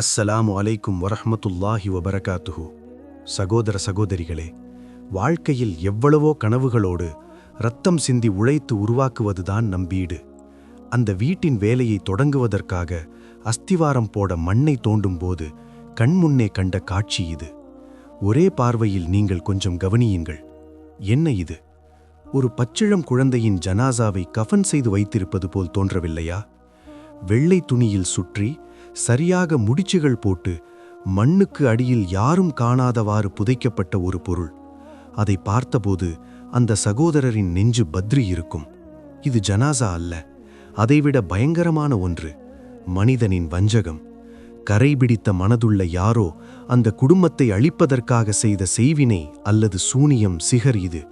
அஸ்ஸலாமு அலைக்கும் வரஹமத்துல்லாஹி வபரகாத்துஹு. சகோதர சகோதரிகளே வாழ்க்கையில் எவ்வளவோ கனவுகளோடு ரத்தம் சிந்தி உழைத்து உருவாக்குவதுதான் நம் வீடு. அந்த வீட்டின் வேலையை தொடங்குவதற்காக அஸ்திவாரம் போட மண்ணை தோண்டும் போது கண்முன்னே கண்ட காட்சி இது. ஒரே பார்வையில் நீங்கள் கொஞ்சம் கவனியுங்கள். என்ன இது? ஒரு பச்சிழம் குழந்தையின் ஜனாசாவை கஃன் செய்து வைத்திருப்பது போல் தோன்றவில்லையா? வெள்ளை துணியில் சுற்றி சரியாக முடிச்சுகள் போட்டு மண்ணுக்கு அடியில் யாரும் காணாதவாறு புதைக்கப்பட்ட ஒரு பொருள். அதை பார்த்தபோது அந்த சகோதரரின் நெஞ்சு பத்ரி இருக்கும். இது ஜனாசா அல்ல. அதைவிட பயங்கரமான ஒன்று. மனிதனின் வஞ்சகம். கரைபிடித்த மனதுள்ள யாரோ அந்த குடும்பத்தை அழிப்பதற்காக செய்த செய்வினை அல்லது சூனியம் சிகர் இது.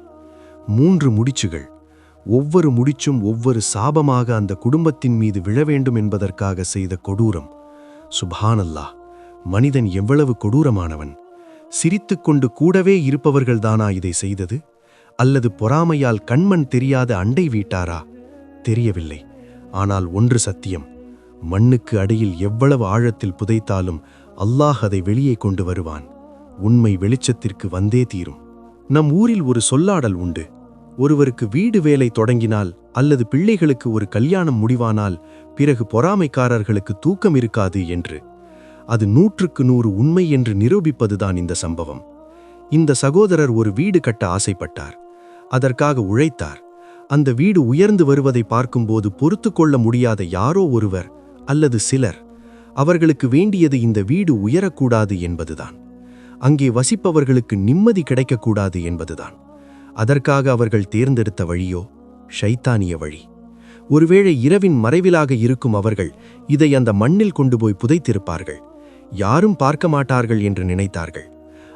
மூன்று முடிச்சுகள். ஒவ்வொரு முடிச்சும் ஒவ்வொரு சாபமாக அந்த குடும்பத்தின் மீது விழ வேண்டும் என்பதற்காக செய்த கொடூரம். சுபானல்லா மனிதன் எவ்வளவு கொடூரமானவன். சிரித்துக்கொண்டு கூடவே இருப்பவர்கள்தானா இதை செய்தது? அல்லது பொறாமையால் கண்மண் தெரியாத அண்டை வீட்டாரா? தெரியவில்லை. ஆனால் ஒன்று சத்தியம் மண்ணுக்கு அடியில் எவ்வளவு ஆழத்தில் புதைத்தாலும் அல்லாஹ் அதை வெளியே கொண்டு வருவான். உண்மை வெளிச்சத்திற்கு வந்தே தீரும். நம் ஊரில் ஒரு சொல்லாடல் உண்டு. ஒருவருக்கு வீடு வேலை தொடங்கினால் அல்லது பிள்ளைகளுக்கு ஒரு கல்யாணம் முடிவானால் பிறகு பொறாமைக்காரர்களுக்கு தூக்கம் இருக்காது என்று. அது நூற்றுக்கு நூறு உண்மை என்று நிரூபிப்பதுதான் இந்த சம்பவம். இந்த சகோதரர் ஒரு வீடு கட்ட ஆசைப்பட்டார். அதற்காக உழைத்தார். அந்த வீடு உயர்ந்து வருவதை பார்க்கும்போது பொறுத்து கொள்ள முடியாத யாரோ ஒருவர் அல்லது சிலர் அவர்களுக்கு வேண்டியது இந்த வீடு உயரக்கூடாது என்பதுதான். அங்கே வசிப்பவர்களுக்கு நிம்மதி கிடைக்கக்கூடாது என்பதுதான். அதற்காக அவர்கள் தேர்ந்தெடுத்த வழியோ ஷைத்தானிய வழி. ஒருவேளை இரவின் மறைவிலாக இருக்கும் அவர்கள் இதை அந்த மண்ணில் கொண்டு போய் புதைத்திருப்பார்கள். யாரும் பார்க்க மாட்டார்கள் என்று நினைத்தார்கள்.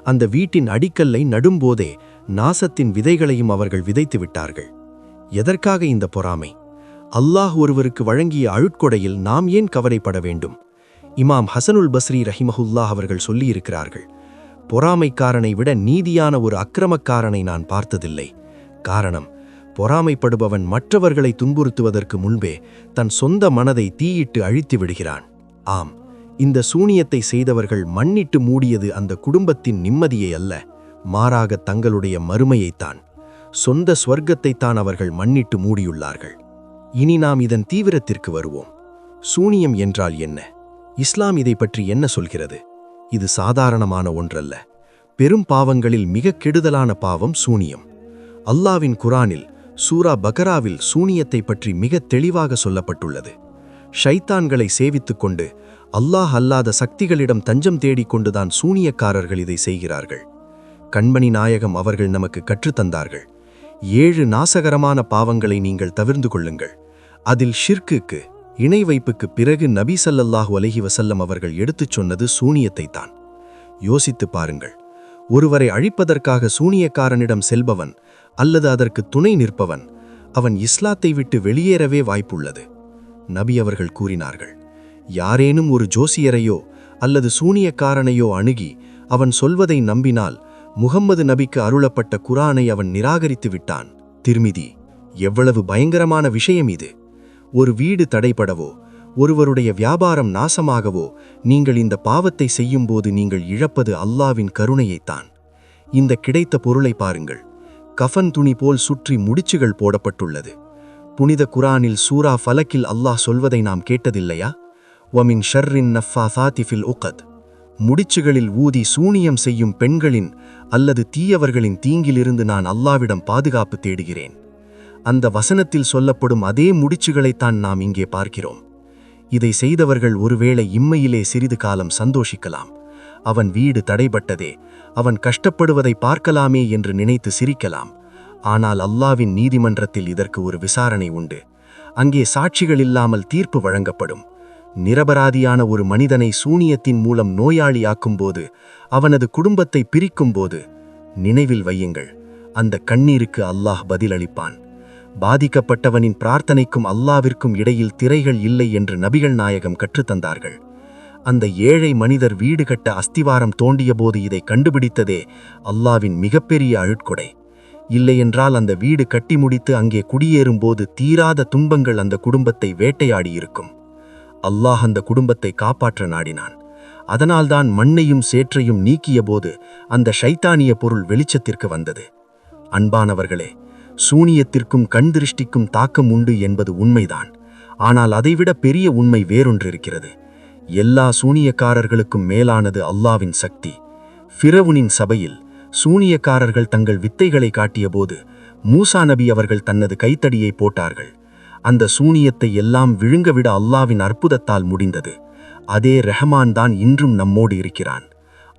அந்த வீட்டின் அடிக்கல்லை நடும்போதே நாசத்தின் விதைகளையும் அவர்கள் விதைத்து விட்டார்கள். எதற்காக இந்த பொறாமை? அல்லாஹ் ஒருவருக்கு வழங்கிய அழுட்கொடையில் நாம் ஏன் கவலைப்பட வேண்டும்? இமாம் ஹசனுல் பஸ்ரி ரஹிமஹுல்லாஹ் அவர்கள் சொல்லியிருக்கிறார்கள் பொறாமைக்காரனை விட நீதியான ஒரு அக்கிரமக்காரனை நான் பார்த்ததில்லை. காரணம் பொறாமைப்படுபவன் மற்றவர்களை துன்புறுத்துவதற்கு முன்பே தன் சொந்த மனதை தீயிட்டு அழித்து விடுகிறான். ஆம் இந்த சூனியத்தை செய்தவர்கள் மண்ணிட்டு மூடியது அந்த குடும்பத்தின் நிம்மதியை அல்ல மாறாக தங்களுடைய மறுமையைத்தான். சொந்த ஸ்வர்க்கத்தைத்தான் அவர்கள் மண்ணிட்டு மூடியுள்ளார்கள். இனி நாம் இதன் தீவிரத்திற்கு வருவோம். சூனியம் என்றால் என்ன? இஸ்லாம் இதை பற்றி என்ன சொல்கிறது? இது சாதாரணமான ஒன்றல்ல. பெரும் பாவங்களில் மிக கெடுதலான பாவம் சூனியம். அல்லாவின் குரானில் சூரா பகராவில் சூனியத்தை பற்றி மிக தெளிவாக சொல்லப்பட்டுள்ளது. ஷைத்தான்களை சேவித்துக் கொண்டு அல்லாஹ் அல்லாத சக்திகளிடம் தஞ்சம் தேடிக்கொண்டுதான் சூனியக்காரர்கள் இதை செய்கிறார்கள். கண்மணி நாயகம் அவர்கள் நமக்கு கற்றுத்தந்தார்கள் ஏழு நாசகரமான பாவங்களை நீங்கள் தவிர்ந்து கொள்ளுங்கள். அதில் ஷிர்க்குக்கு இணை வைப்புக்கு பிறகு நபி சல்லல்லாஹு அலஹி வசல்லம் அவர்கள் எடுத்துச் சொன்னது சூனியத்தை தான். யோசித்து பாருங்கள். ஒருவரை அழிப்பதற்காக சூனியக்காரனிடம் செல்பவன் அல்லது அதற்கு துணை நிற்பவன் அவன் இஸ்லாத்தை விட்டு வெளியேறவே வாய்ப்புள்ளது. நபி அவர்கள் கூறினார்கள் யாரேனும் ஒரு ஜோசியரையோ அல்லது சூனியக்காரனையோ அணுகி அவன் சொல்வதை நம்பினால் முகம்மது நபிக்கு அருளப்பட்ட குரானை அவன் நிராகரித்து விட்டான். திருமிதி எவ்வளவு பயங்கரமான விஷயம் இது! ஒரு வீடு தடைபடவோ ஒருவருடைய வியாபாரம் நாசமாகவோ நீங்கள் இந்த பாவத்தை செய்யும்போது நீங்கள் இழப்பது அல்லாவின் கருணையைத்தான். இந்த கிடைத்த பொருளை பாருங்கள். கஃன் துணி போல் சுற்றி முடிச்சுகள் போடப்பட்டுள்ளது. புனித குரானில் சூரா ஃபலக்கில் அல்லாஹ் சொல்வதை நாம் கேட்டதில்லையா? ஒமின் ஷர்ரின் நஃபா ஃபாத்திஃபில் உகத். முடிச்சுகளில் ஊதி சூனியம் செய்யும் பெண்களின் அல்லது தீயவர்களின் தீங்கிலிருந்து நான் அல்லாவிடம் பாதுகாப்பு தேடுகிறேன். அந்த வசனத்தில் சொல்லப்படும் அதே முடிச்சுகளைத்தான் நாம் இங்கே பார்க்கிறோம். இதை செய்தவர்கள் ஒருவேளை இம்மையிலே சிறிது காலம் சந்தோஷிக்கலாம். அவன் வீடு தடைபட்டதே அவன் கஷ்டப்படுவதை பார்க்கலாமே என்று நினைத்து சிரிக்கலாம். ஆனால் அல்லாவின் நீதிமன்றத்தில் இதற்கு ஒரு விசாரணை உண்டு. அங்கே சாட்சிகள் இல்லாமல் தீர்ப்பு வழங்கப்படும். நிரபராதியான ஒரு மனிதனை சூனியத்தின் மூலம் நோயாளியாக்கும்போது அவனது குடும்பத்தை பிரிக்கும்போது நினைவில் வையுங்கள் அந்த கண்ணீருக்கு அல்லாஹ் பதிலளிப்பான். பாதிக்கப்பட்டவனின் பிரார்த்தனைக்கும் அல்லாவிற்கும் இடையில் திரைகள் இல்லை என்று நபிகள் நாயகம் கற்றுத்தந்தார்கள். அந்த ஏழை மனிதர் வீடு கட்ட அஸ்திவாரம் தோண்டியபோது இதை கண்டுபிடித்ததே அல்லாவின் மிகப்பெரிய அழுட்கொடை. இல்லையென்றால் அந்த வீடு கட்டி முடித்து அங்கே குடியேறும்போது தீராத துன்பங்கள் அந்த குடும்பத்தை வேட்டையாடியிருக்கும். அல்லாஹ் அந்த குடும்பத்தை காப்பாற்ற நாடினான். அதனால்தான் மண்ணையும் சேற்றையும் நீக்கியபோது அந்த ஷைத்தானிய பொருள் வெளிச்சத்திற்கு வந்தது. அன்பானவர்களே சூனியத்திற்கும் கண் திருஷ்டிக்கும் தாக்கம் உண்டு என்பது உண்மைதான். ஆனால் அதைவிட பெரிய உண்மை வேறொன்றிருக்கிறது. எல்லா சூனியக்காரர்களுக்கும் மேலானது அல்லாவின் சக்தி. ஃபிரவுனின் சபையில் சூனியக்காரர்கள் தங்கள் வித்தைகளை காட்டியபோது மூசா நபி அவர்கள் தனது கைத்தடியை போட்டார்கள். அந்த சூனியத்தை எல்லாம் விழுங்கவிட அல்லாவின் அற்புதத்தால் முடிந்தது. அதே ரெஹமான் தான் இன்றும் நம்மோடு இருக்கிறான்.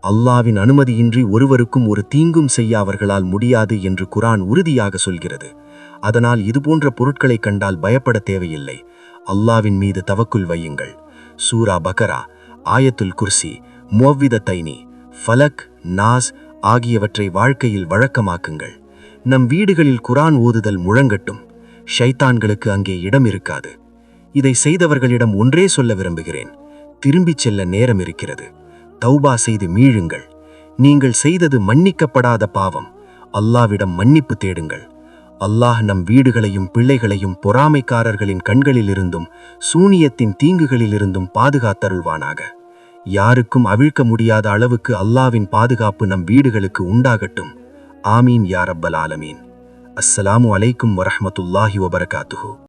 அல்லாவின் அனுமதியின்றி ஒருவருக்கும் ஒரு தீங்கும் செய்ய அவர்களால் முடியாது என்று குரான் உறுதியாக சொல்கிறது. அதனால் இதுபோன்ற பொருட்களை கண்டால் பயப்பட தேவையில்லை. அல்லாவின் மீது தவக்குள் வையுங்கள். சூரா பகரா ஆயத்துல் குர்சி முவ்வித தைனி ஃபலக் நாஸ் ஆகியவற்றை வாழ்க்கையில் வழக்கமாக்குங்கள். நம் வீடுகளில் குரான் ஓதுதல் முழங்கட்டும். ஷைத்தான்களுக்கு அங்கே இடம் இருக்காது. இதை செய்தவர்களிடம் ஒன்றே சொல்ல விரும்புகிறேன். திரும்பிச் செல்ல நேரம் இருக்கிறது. தௌபா செய்து மீழுங்கள். நீங்கள் செய்தது மன்னிக்கப்படாத பாவம். அல்லாவிடம் மன்னிப்பு தேடுங்கள். அல்லாஹ் நம் வீடுகளையும் பிள்ளைகளையும் பொறாமைக்காரர்களின் கண்களிலிருந்தும் சூனியத்தின் தீங்குகளிலிருந்தும் பாதுகாத்தருள்வானாக. யாருக்கும் அவிழ்க்க முடியாத அளவுக்கு அல்லாவின் பாதுகாப்பு நம் வீடுகளுக்கு உண்டாகட்டும். ஆமீன் யாரப்பல் ஆலமீன். அஸ்ஸலாமு அலைக்கும் வரஹ்மத்துல்லாஹி வபரகாத்துஹு.